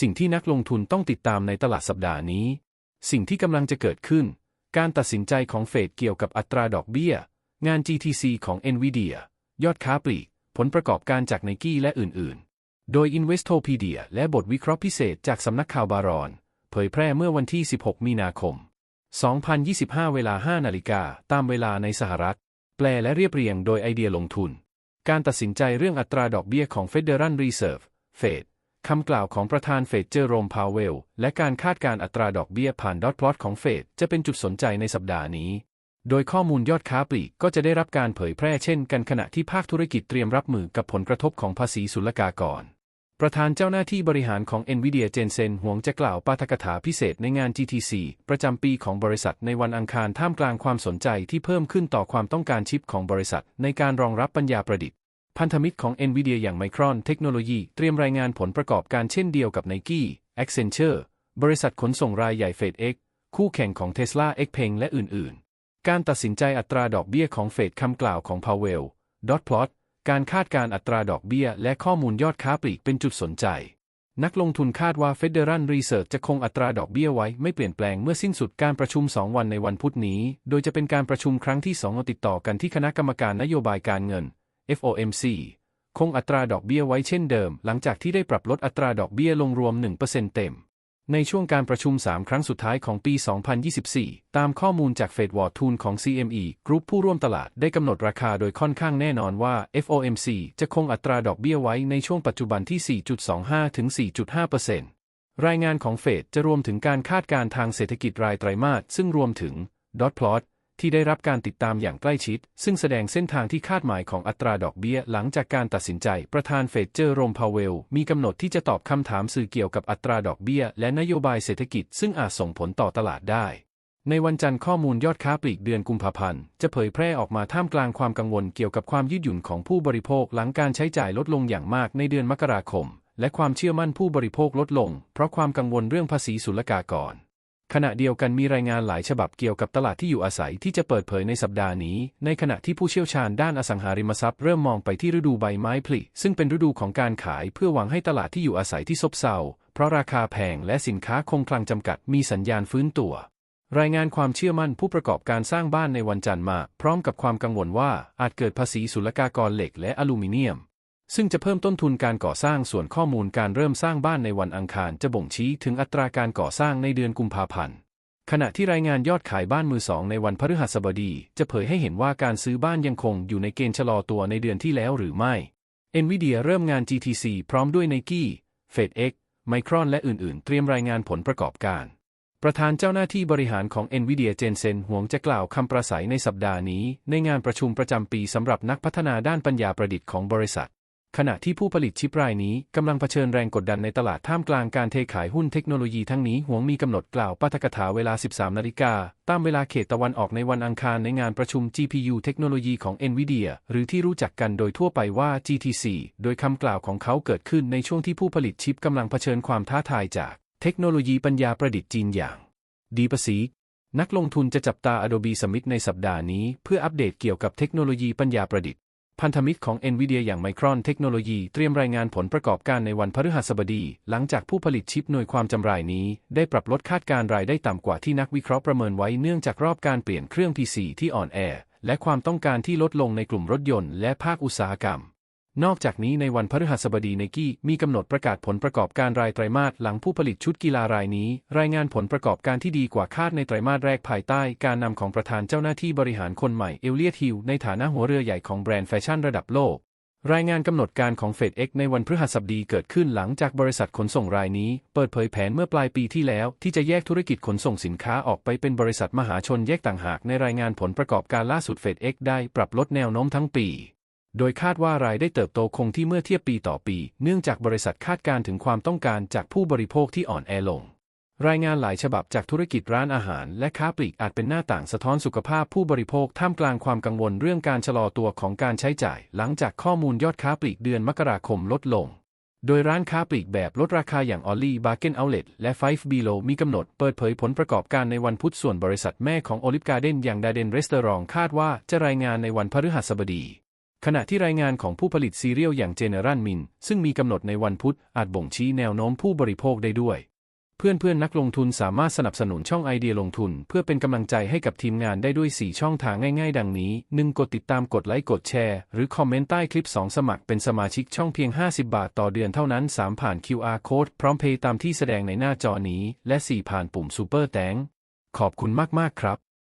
สิ่งที่นักลงทุนต้องติดตามในตลาดสัปดาห์นี้ สิ่งที่กำลังจะเกิดขึ้น การตัดสินใจของเฟดเกี่ยวกับอัตราดอกเบี้ย งาน GTC ของ NVIDIA ยอดค้าปลีก ผลประกอบการจากไนกี้และอื่น ๆ โดย Investopedia และบทวิเคราะห์พิเศษจากสำนักข่าวบารอน เผยแพร่เมื่อวันที่ 16 มีนาคม 2025 เวลา 5 นาฬิกาตามเวลาในสหรัฐ แปลและเรียบเรียงโดยไอเดียลงทุน การตัดสินใจเรื่องอัตราดอกเบี้ยของ Federal Reserve เฟด คำกล่าวของประธานเฟดเจอโรมพาวเวล และการคาดการอัตราดอกเบี้ยผ่านดอทพลอตของเฟดจะเป็นจุดสนใจในสัปดาห์นี้ โดยข้อมูลยอดค้าปลีกก็จะได้รับการเผยแพร่เช่นกันขณะที่ภาคธุรกิจเตรียมรับมือกับผลกระทบของภาษีศุลกากร ประธานเจ้าหน้าที่บริหารของ NVIDIA เจนเซนหวงจะกล่าวปาฐกถาพิเศษในงาน GTC ประจำปีของบริษัทในวันอังคารท่ามกลางความสนใจที่เพิ่มขึ้นต่อความต้องการชิปของบริษัทในการรองรับปัญญาประดิษฐ์ พันธมิตรของ NVIDIA อย่าง Micron Technology เตรียมรายงานผลประกอบการเช่นเดียวกับ Nike Accenture บริษัทขนส่งรายใหญ่ FedEx คู่แข่งของ Tesla Xpeng และอื่นๆ การตัดสินใจอัตราดอกเบี้ยของเฟดคำกล่าวของพาวเวลดอทพลอตการคาดการอัตราดอกเบี้ย และข้อมูลยอดค้าปลีกเป็นจุดสนใจ นักลงทุนคาดว่า Federal Reserve จะคงอัตราดอกเบี้ยไว้ไม่เปลี่ยนแปลงเมื่อสิ้นสุดการประชุม 2 วันในวันพุธนี้ โดยจะเป็นการประชุมครั้งที่ 2 ติดต่อกันที่คณะกรรมการนโยบายการเงิน FOMC คงอัตราดอกเบี้ยไว้เช่นเดิม หลังจากที่ได้ปรับลดอัตราดอกเบี้ยลงรวม 1%เต็ม ในช่วงการประชุม 3 ครั้งสุดท้ายของปี 2024 ตามข้อมูลจากเฟดวอร์ทูลของ CME กรุ๊ปผู้ร่วมตลาดได้กำหนดราคาโดยค่อนข้างแน่นอนว่า FOMC จะคงอัตราดอกเบี้ยไว้ในช่วงปัจจุบันที่ 4.25 ถึง 4.5%รายงานของเฟดจะรวมถึงการคาดการณ์ทางเศรษฐกิจรายไตรมาสซึ่งรวมถึง dot plot ที่ ที่ได้รับการติดตามอย่างใกล้ชิด ซึ่งแสดงเส้นทางที่คาดหมายของอัตราดอกเบี้ย หลังจากการตัดสินใจ ประธานเฟดเจอโรมพาวเวล มีกำหนดที่จะตอบคำถามสื่อเกี่ยวกับอัตราดอกเบี้ย และนโยบายเศรษฐกิจ ซึ่งอาจส่งผลต่อตลาดได้ ในวันจันทร์ข้อมูลยอดค้าปลีกเดือนกุมภาพันธ์ จะเผยแพร่ออกมาท่ามกลางความกังวลเกี่ยวกับความยืดหยุ่นของผู้บริโภคหลังการใช้จ่ายลดลงอย่างมากในเดือนมกราคม และความเชื่อมั่นผู้บริโภคลดลง เพราะความกังวลเรื่องภาษีศุลกากร ขณะเดียวกันมีรายงานหลายฉบับเกี่ยวกับตลาดที่อยู่อาศัยที่จะเปิดเผยในสัปดาห์นี้ ในขณะที่ผู้เชี่ยวชาญด้านอสังหาริมทรัพย์เริ่มมองไปที่ฤดูใบไม้ผลิซึ่งเป็นฤดูของการขายเพื่อหวังให้ตลาดที่อยู่อาศัยที่ซบเซา เพราะราคาแพงและสินค้าคงคลังจำกัดมีสัญญาณฟื้นตัว รายงานความเชื่อมั่นผู้ประกอบการสร้างบ้านในวันจันทร์มา พร้อมกับความกังวลว่าอาจเกิดภาษีศุลกากรเหล็กและอลูมิเนียม ซึ่งจะเพิ่มต้นทุนการก่อสร้างส่วนข้อมูลการเริ่มสร้างบ้านในวันอังคารจะบ่งชี้ถึงอัตราการก่อสร้างในเดือนกุมภาพันธ์ ขณะที่รายงานยอดขายบ้านมือสองในวันพฤหัสบดี จะเผยให้เห็นว่าการซื้อบ้านยังคงอยู่ในเกณฑ์ชะลอตัวในเดือนที่แล้วหรือไม่ NVIDIA เริ่มงาน GTC พร้อมด้วย Nike FedEx Micron และอื่น ๆ เตรียมรายงานผลประกอบการ ประธานเจ้าหน้าที่บริหารของ NVIDIA เจนเซนหวงจะกล่าวคำประสัยในสัปดาห์นี้ ในงานประชุมประจำปีสำหรับนักพัฒนาด้านปัญญาประดิษฐ์ของบริษัท ขณะที่ผู้ผลิตชิปรายนี้กำลังเผชิญแรงกดดันในตลาดท่ามกลางการเทขายหุ้นเทคโนโลยีทั้งนี้หวงมีกำหนดกล่าวปาฐกถาเวลา 13 นาฬิกา ตามเวลาเขตตะวันออกในวันอังคารในงานประชุม GPU เทคโนโลยีของ NVIDIA หรือที่รู้จักกันโดยทั่วไปว่า GTC โดยคำกล่าวของเขาเกิดขึ้นในช่วงที่ผู้ผลิตชิปกำลังเผชิญความท้าทายจากเทคโนโลยีปัญญาประดิษฐ์จีนอย่าง DeepSeek นักลงทุนจะจับตา Adobe Summit ในสัปดาห์นี้ เพื่ออัปเดตเกี่ยวกับเทคโนโลยีปัญญาประดิษฐ์ พันธมิตรของ NVIDIA อย่าง Micron Technology เตรียมรายงานผลประกอบการในวันพฤหัสบดี หลังจากผู้ผลิตชิปหน่วยความจำรายนี้ ได้ปรับลดคาดการรายได้ต่ำกว่าที่นักวิเคราะห์ประเมินไว้เนื่องจากรอบการเปลี่ยนเครื่อง PC ที่อ่อนแอ และความต้องการที่ลดลงในกลุ่มรถยนต์และภาคอุตสาหกรรม นอกจากนี้ในวันพฤหัสบดีไนกี้มีกำหนดประกาศผลประกอบการรายไตรมาสหลังผู้ผลิตชุดกีฬารายนี้ รายงานผลประกอบการที่ดีกว่าคาดในไตรมาสแรกภายใต้การนำของประธานเจ้าหน้าที่บริหารคนใหม่เอลเลียตฮิลในฐานะหัวเรือใหญ่ของแบรนด์แฟชั่นระดับโลก รายงานกำหนดการของเฟดเอ็กในวันพฤหัสบดีเกิดขึ้นหลังจากบริษัทขนส่งรายนี้ เปิดเผยแผนเมื่อปลายปีที่แล้ว ที่จะแยกธุรกิจขนส่งสินค้าออกไปเป็นบริษัทมหาชนแยกต่างหากในรายงานผลประกอบการล่าสุดเฟดเอ็กได้ปรับลดแนวโน้มทั้งปี โดยคาดว่ารายได้เติบโตคงที่เมื่อเทียบปีต่อปี เนื่องจากบริษัทคาดการถึงความต้องการจากผู้บริโภคที่อ่อนแอลง รายงานหลายฉบับจากธุรกิจร้านอาหาร และค้าปลีกอาจเป็นหน้าต่างสะท้อนสุขภาพผู้บริโภคท่ามกลางความกังวลเรื่องการชะลอตัวของการใช้จ่าย หลังจากข้อมูลยอดค้าปลีกเดือนมกราคมลดลง โดยร้านค้าปลีกแบบลดราคาอย่าง Ollie Bargain Outlet และ Five Below มีกำหนดเปิดเผยผลประกอบการในวันพุธส่วนบริษัทแม่ของ Olive Garden อย่าง Darden Restaurant คาดว่าจะรายงานในวันพฤหัสบดี ขณะที่รายงานของผู้ผลิตซีเรียลอย่างเจเนอรัลมินซึ่งมีกำหนดในวันพุธอาจบ่งชี้แนวโน้มผู้บริโภคได้ด้วย เพื่อนเพื่อนนักลงทุนสามารถสนับสนุนช่องไอเดียลงทุน เพื่อเป็นกำลังใจให้กับทีมงานได้ด้วย 4 ช่องทางง่ายๆ ดังนี้ 1. กดติดตามกดไลค์กดแชร์ หรือคอมเมนต์ใต้คลิป 2 สมัครเป็นสมาชิกช่องเพียง 50 บาทต่อเดือนเท่านั้น 3 ผ่าน QR Code พร้อมเพย์ตามที่แสดงในหน้าจอนี้ และ 4 ผ่านปุ่ม Super แตงขอบคุณมากๆครับ